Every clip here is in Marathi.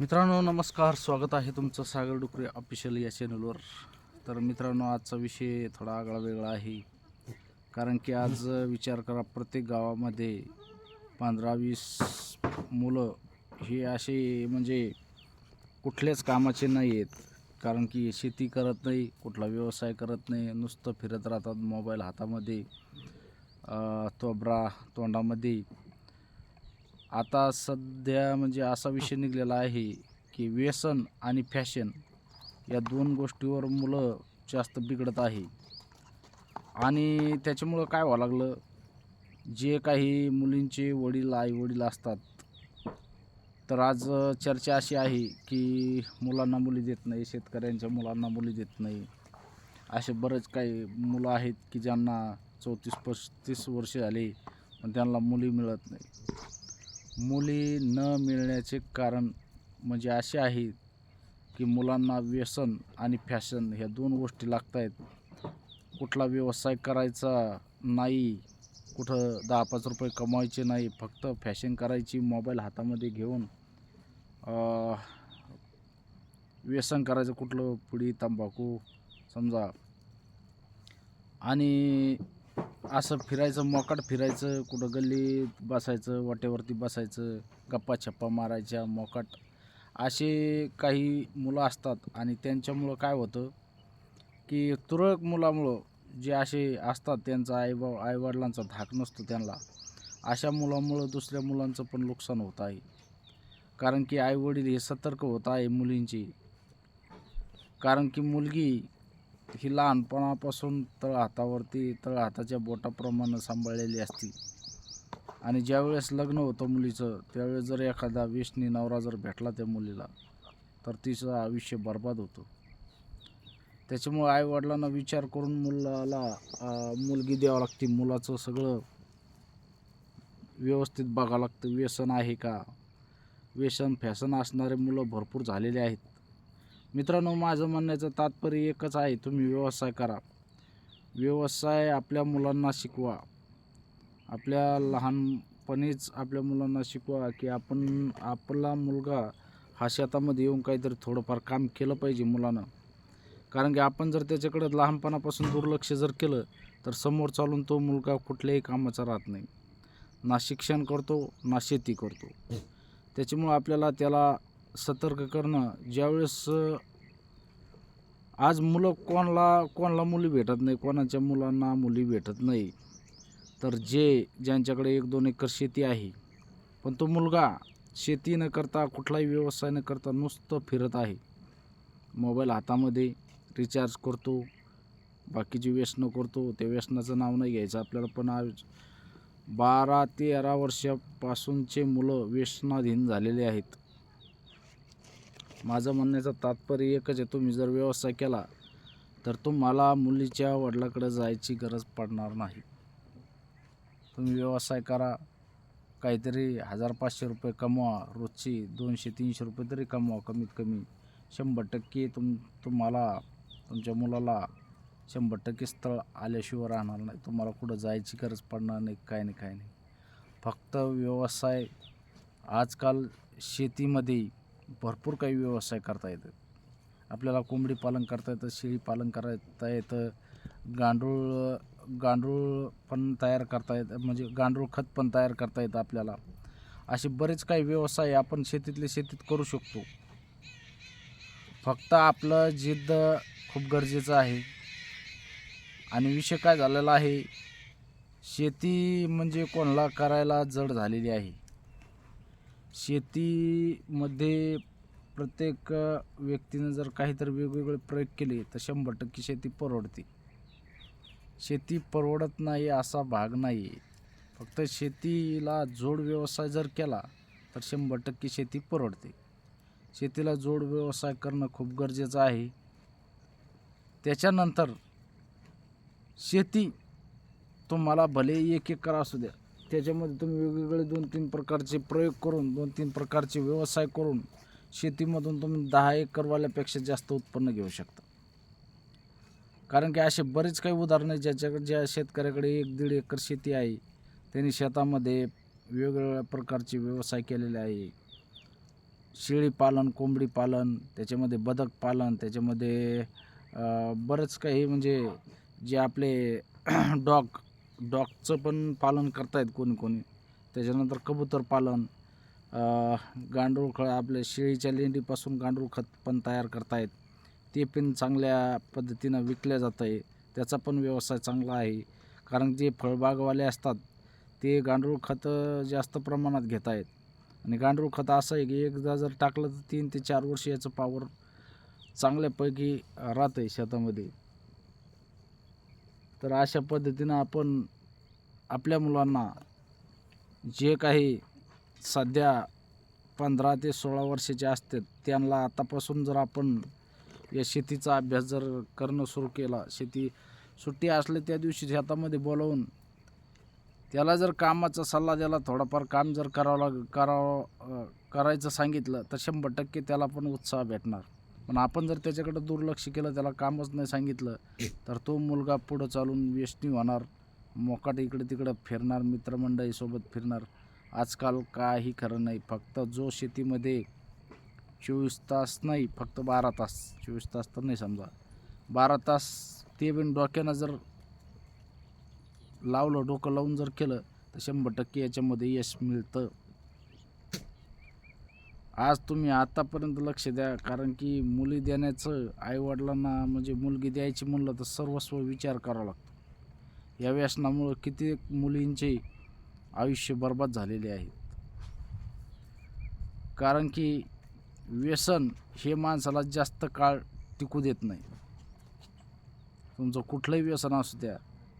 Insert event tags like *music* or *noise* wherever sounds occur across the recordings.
मित्रांनो नमस्कार. स्वागत आहे तुमचं सागर डुकरे ऑफिशियल या चॅनलवर तर मित्रांनो आजचा विषय थोडा आगळा वेगळा आहे. कारण की आज विचार करा प्रत्येक गावामध्ये पंधरा वीस मुलं हे असे म्हणजे कुठल्याच कामाचे नाही आहेत कारण की शेती करत नाही कुठला व्यवसाय करत नाही नुसतं फिरत राहतात मोबाईल हातामध्ये तोबरा तोंडामध्ये. आता सध्या म्हणजे असा विषय निघलेला आहे की व्यसन आणि फॅशन या दोन गोष्टीवर मुलं जास्त बिघडत आहे. आणि त्याच्यामुळं काय व्हावं लागलं? जे काही मुलींचे वडील आई वडील असतात तर आज चर्चा अशी आहे की मुलांना मुली देत नाही शेतकऱ्यांच्या मुलांना मुली देत नाही. असे बरेच काही मुलं आहेत की ज्यांना चौतीस पस्तीस वर्ष झाली पण त्यांना मुली मिळत नाही. मुली न मिळण्याचे कारण म्हणजे असे आहे की मुलांना व्यसन आणि फॅशन ह्या दोन गोष्टी लागत आहेत कुठला व्यवसाय करायचा नाही कुठं दहा पाच रुपये कमवायचे नाही फक्त फॅशन करायची मोबाईल हातामध्ये घेऊन व्यसन करायचं कुठलं पुडी तंबाखू समजा. आणि असं फिरायचं मोकाट फिरायचं कुठं गल्लीत बसायचं वाटेवरती बसायचं गप्पा छप्पा मारायच्या मोकाट. असे काही मुलं असतात आणि त्यांच्यामुळं काय होतं की तुरळक मुलामुळं जे असे असतात त्यांचा आई बा आईवडिलांचा धाक नसतो त्यांना. अशा मुलामुळं दुसऱ्या मुलांचं पण नुकसान होत आहे. कारण की आईवडील हे सतर्क होत आहे मुलींची. कारण की मुलगी ही लहानपणापासून तळ हातावरती बोटाप्रमाणे सांभाळलेली असती. आणि ज्यावेळेस लग्न होतं मुलीचं त्यावेळेस जर एखादा वेशनी नवरा जर भेटला त्या मुलीला तर तिचं आयुष्य बर्बाद होतं. त्याच्यामुळे आईवडिलांना विचार करून मुलाला मुलगी द्यावं लागते. मुलाचं सगळं व्यवस्थित बघावं लागतं. व्यसन आहे का? व्यसन फॅसन असणारे मुलं भरपूर झालेले आहेत. मित्रांनो माझं म्हणण्याचं तात्पर्य एकच आहे तुम्ही व्यवसाय करा. व्यवसाय आपल्या मुलांना शिकवा. आपल्या लहानपणीच आपल्या मुलांना शिकवा की आपण आपला मुलगा हा शेतामध्ये येऊन काहीतरी थोडंफार काम केलं पाहिजे मुलानं. कारण की आपण जर त्याच्याकडे लहानपणापासून दुर्लक्ष जर केलं तर समोर चालून तो मुलगा कुठल्याही कामाचा राहत नाही. ना शिक्षण करतो ना शेती करतो. त्याच्यामुळं आपल्याला त्याला सतर्क करणं ज्यावेळेस आज मुलं कोणाला कोणाला मुली भेटत नाही कोणाच्या मुलांना मुली भेटत नाही तर जे ज्यांच्याकडे एक दोन एकर शेती आहे पण तो मुलगा शेती न करता कुठलाही व्यवसाय न करता नुसतं फिरत आहे. मोबाईल हातामध्ये रिचार्ज करतो बाकीची व्यसनं करतो त्या व्यसनाचं नाव नाही घ्यायचं आपल्याला पण आज बारा तेरा वर्षापासूनचे मुलं व्यसनाधीन झालेले आहेत. माझं म्हणण्याचं तात्पर्य एकच आहे तुम्ही जर व्यवसाय केला तर तुम्हाला मुलीच्या वडिलाकडे जायची गरज पडणार नाही. तुम्ही व्यवसाय करा काहीतरी हजार पाचशे रुपये कमवा रोजची दोनशे तीनशे रुपये तरी कमवा कमीत कमी शंभर टक्के तुम तुम्हाला तुमच्या मुलाला शंभर टक्के स्थळ आल्याशिवाय राहणार नाही. तुम्हाला कुठं जायची गरज पडणार नाही काय नाही काय नाही. फक्त व्यवसाय आजकाल शेतीमध्ये भरपूर काही व्यवसाय करता येतात आपल्याला कोंबडी पालन करता येतं शेळी पालन करता येतं गांडूळ गांडूळ पण तयार करता येतं म्हणजे गांडूळ खत पण तयार करता येतं आपल्याला. असे बरेच काही व्यवसाय आपण शेतीतले शेतीत करू शकतो. फक्त आपलं जिद्द खूप गरजेचं आहे. आणि विषय काय झालेला आहे? शेती म्हणजे कोणाला करायला जड झालेली आहे. शेतीमध्ये प्रत्येक व्यक्तीनं जर काहीतरी वेगवेगळे प्रयोग केले तर शंभर टक्के शेती परवडते. शेती परवडत नाही असा भाग नाही आहे फक्त शेतीला जोड व्यवसाय जर केला तर शंभर टक्के शेती परवडते. शेतीला जोड व्यवसाय करणं खूप गरजेचं आहे. त्याच्यानंतर शेती तुम्हाला भले एक एकर असू द्या त्याच्यामध्ये तुम्ही वेगवेगळे दोन तीन प्रकारचे प्रयोग करून दोन तीन प्रकारचे व्यवसाय करून शेतीमधून तुम्ही दहा एकरवाल्यापेक्षा जास्त उत्पन्न घेऊ शकता. कारण की असे बरेच काही उदाहरणं आहेत ज्याच्याकडे ज्या शेतकऱ्याकडे एक दीड एकर शेती आहे. त्यांनी शेतामध्ये वेगवेगळ्या प्रकारचे व्यवसाय केलेले आहे. शेळी पालन कोंबडी पालन त्याच्यामध्ये बदक पालन त्याच्यामध्ये बरंच काही म्हणजे जे आपले *clears throat* डॉग डॉगचं पण पालन करतायत कोणी कोणी. त्याच्यानंतर कबूतर पालन गांडूळ खळ आपल्या शेळीच्या लेंडीपासून गांडूळ खत पण तयार करतायत. ते पण चांगल्या पद्धतीनं विकल्या जातं आहे त्याचा पण व्यवसाय चांगला आहे. कारण जे फळबागवाले असतात ते गांडूळ खत जास्त प्रमाणात घेत आहेत आणि गांडूळ खत असं आहे की एकदा जर टाकलं तर तीन ते चार वर्ष याचं पावर चांगल्यापैकी राहतं आहे शेतामध्ये. तर अशा पद्धतीनं आपण आपल्या मुलांना जे काही सध्या पंधरा ते सोळा वर्षाचे असतात त्यांना आतापासून जर आपण या शेतीचा अभ्यास जर करणं सुरू केला शेती सुट्टी असले त्या दिवशी शेतामध्ये बोलवून त्याला जर कामाचा सल्ला दिला थोडाफार काम जर करावं लाग करावं करायचं सांगितलं तर शंभर टक्के त्याला पण उत्साह भेटणार. पण आपण जर त्याच्याकडे दुर्लक्ष केलं त्याला कामच नाही सांगितलं तर तो मुलगा पुढं चालून व्यसनी होणार. मोकाट इकडे तिकडं फिरणार मित्रमंडळीसोबत फिरणार. आजकाल काही खरं नाही फक्त जो शेतीमध्ये चोवीस तास नाही फक्त बारा तास. चोवीस तास तर नाही समजा. बारा तास ते पण डोक्यानं जर लावलं डोकं लावून जर केलं तर शंभर टक्के याच्यामध्ये यश मिळतं. आज तुम्ही आतापर्यंत लक्ष द्या कारण की मुली देण्याचं आईवडिलांना म्हणजे मुलगी द्यायची म्हणलं तर सर्वस्व विचार करावा लागतो. या व्यसनामुळं किती मुलींचे आयुष्य बर्बाद झालेले आहेत कारण की व्यसन हे माणसाला जास्त काळ टिकू देत नाही. तुमचं कुठलंही व्यसन असू द्या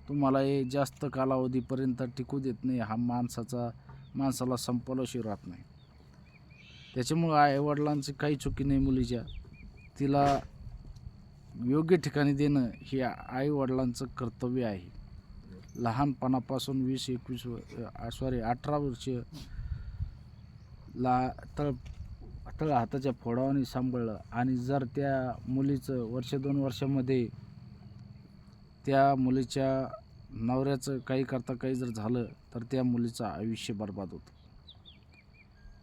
तुम्हाला हे जास्त कालावधीपर्यंत टिकू देत नाही हा माणसाचा माणसाला संपवल्याशिवाय राहत नाही. त्याच्यामुळं आईवडिलांची काही चुकी नाही मुलीच्या. तिला योग्य ठिकाणी देणं हे आईवडिलांचं कर्तव्य आहे. लहानपणापासून वीस एकवीस सॉरी अठरा वर्ष ला तळ तळ हाताच्या फोडावाने सांभाळलं. आणि जर त्या मुलीचं वर्ष दोन वर्षामध्ये त्या मुलीच्या नवऱ्याचं काही करता काही जर झालं तर त्या मुलीचं आयुष्य बर्बाद होतं.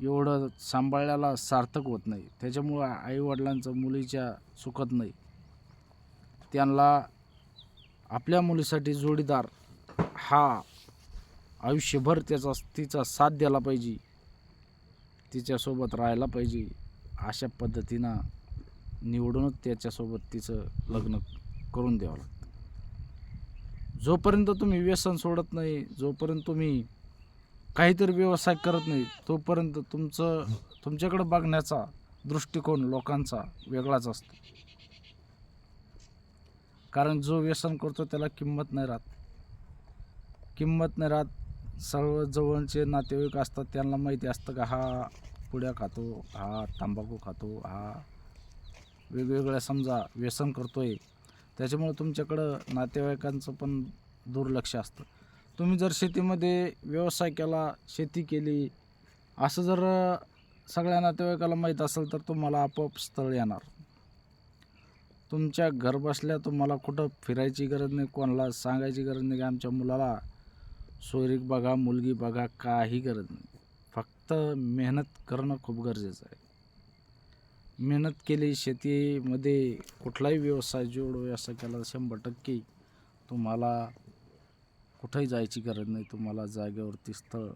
एवढं सांभाळल्याला सार्थक होत नाही. त्याच्यामुळं आईवडिलांचं मुलीच्या चुकत नाही. त्यांना आपल्या मुलीसाठी जोडीदार हा आयुष्यभर त्याचा तिचा साथ द्यायला पाहिजे. तिच्यासोबत राहायला पाहिजे. अशा पद्धतीनं निवडूनच त्याच्यासोबत तिचं लग्न करून द्यावं लागतं. जोपर्यंत तुम्ही व्यसन सोडत नाही जोपर्यंत तुम्ही काहीतरी व्यवसाय करत नाही तोपर्यंत तुमचं तुमच्याकडं बघण्याचा दृष्टिकोन लोकांचा वेगळाच असतो. कारण जो व्यसन करतो त्याला किंमत नाही राहत. किंमत नाही राहत. सर्व जवळचे नातेवाईक असतात त्यांना माहिती असतं का हा पुड्या खातो हा तंबाखू खातो हा वेगवेगळ्या समजा व्यसन करतो आहे त्याच्यामुळे तुमच्याकडं नातेवाईकांचं पण दुर्लक्ष असतं. तुम्ही जर शेतीमध्ये व्यवसाय केला शेती केली असं जर सगळ्या नातेवाईकाला माहीत असेल तर तुम्हाला आपोआप स्थळ येणार. तुमच्या घरबसल्या तुम्हाला कुठं फिरायची गरज नाही कोणाला सांगायची गरज नाही की आमच्या मुलाला? सोयरीक बघा मुलगी बघा काही गरज नाही. फक्त मेहनत करणं खूप गरजेचं आहे. मेहनत केली शेतीमध्ये कुठलाही व्यवसाय जोड व्यवसाय केला तर शंभर टक्के तुम्हाला कुठंही जायची गरज नाही. तुम्हाला जागेवरती स्थळ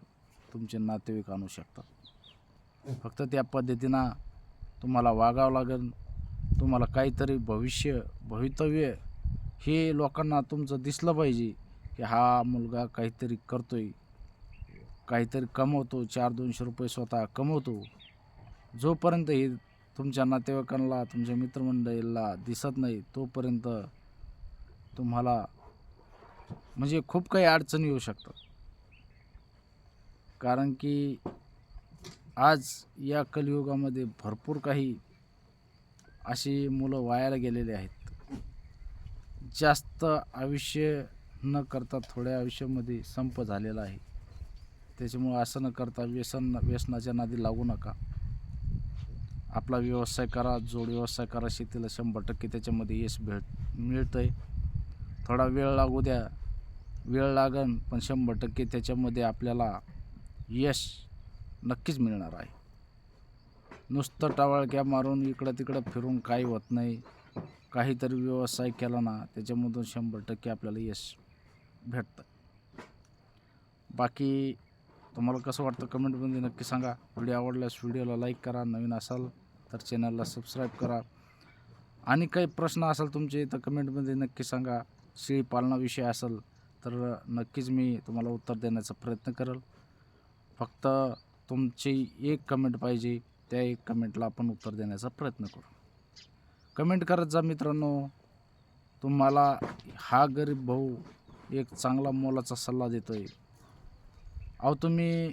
तुमचे नातेवाईक आणू शकतात. फक्त त्या पद्धतीनं तुम्हाला वागावं लागेल. तुम्हाला काहीतरी भविष्य भवितव्य हे लोकांना तुमचं दिसलं पाहिजे. की हा मुलगा काहीतरी करतो आहे काहीतरी कमवतो चार दोनशे रुपये स्वतः कमवतो. जोपर्यंत हे तुमच्या नातेवाईकांना तुमच्या मित्रमंडळीला दिसत नाही तोपर्यंत तुम्हाला म्हणजे खूप काही अडचणी येऊ शकतात. कारण की आज या कलियुगामध्ये भरपूर काही अशी मुलं वायाला गेलेली आहेत. जास्त आयुष्य न करता थोड्या आयुष्यामध्ये संप झालेला आहे. त्याच्यामुळं असं न करता व्यसन व्यसनाच्या नादी लागू नका. आपला व्यवसाय करा जोड व्यवसाय करा शेतीला शंभर टक्के त्याच्यामध्ये यश भेट मिळतं आहे थोडा वेळ लागू द्या. वेळ लागन पण शंभर टक्के त्याच्यामध्ये आपल्याला यश नक्कीच मिळणार आहे. नुसतं टावाळक्या मारून इकडं तिकडं फिरून काही होत नाही. काहीतरी व्यवसाय केला ना त्याच्यामधून शंभर टक्के आपल्याला यश भेटतं. बाकी तुम्हाला कसं वाटतं कमेंटमध्ये नक्की सांगा. व्हिडिओ आवडल्यास व्हिडिओला लाईक करा नवीन असाल तर चॅनलला सबस्क्राईब करा. आणि काही प्रश्न असाल तुमचे तर कमेंटमध्ये नक्की सांगा. शेळी पालनाविषयी असेल तर नक्कीच मी तुम्हाला उत्तर देण्याचा प्रयत्न करेल. फक्त तुमची एक कमेंट पाहिजे त्या एक कमेंटला आपण उत्तर देण्याचा प्रयत्न करू. कमेंट करत जा मित्रांनो. तुम्हाला हा गरीब भाऊ एक चांगला मोलाचा सल्ला देतो आहे अहो तुम्ही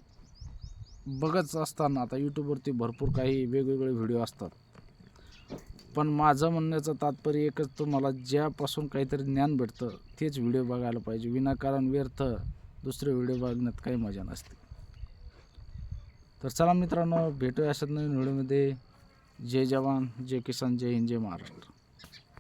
बघत असताना आता यूट्यूबवरती भरपूर काही वेगवेगळे व्हिडिओ असतात. पण माझं म्हणण्याचं तात्पर्य एकच तुम्हाला ज्यापासून काहीतरी ज्ञान भेटतं तेच व्हिडिओ बघायला पाहिजे. विनाकारण व्यर्थ दुसरे व्हिडिओ बघण्यात काही मजा नसते. तर चला मित्रांनो भेटूया अशात नवीन व्हिडिओमध्ये जय जवान जय किसान जय हिंद जय महाराष्ट्र.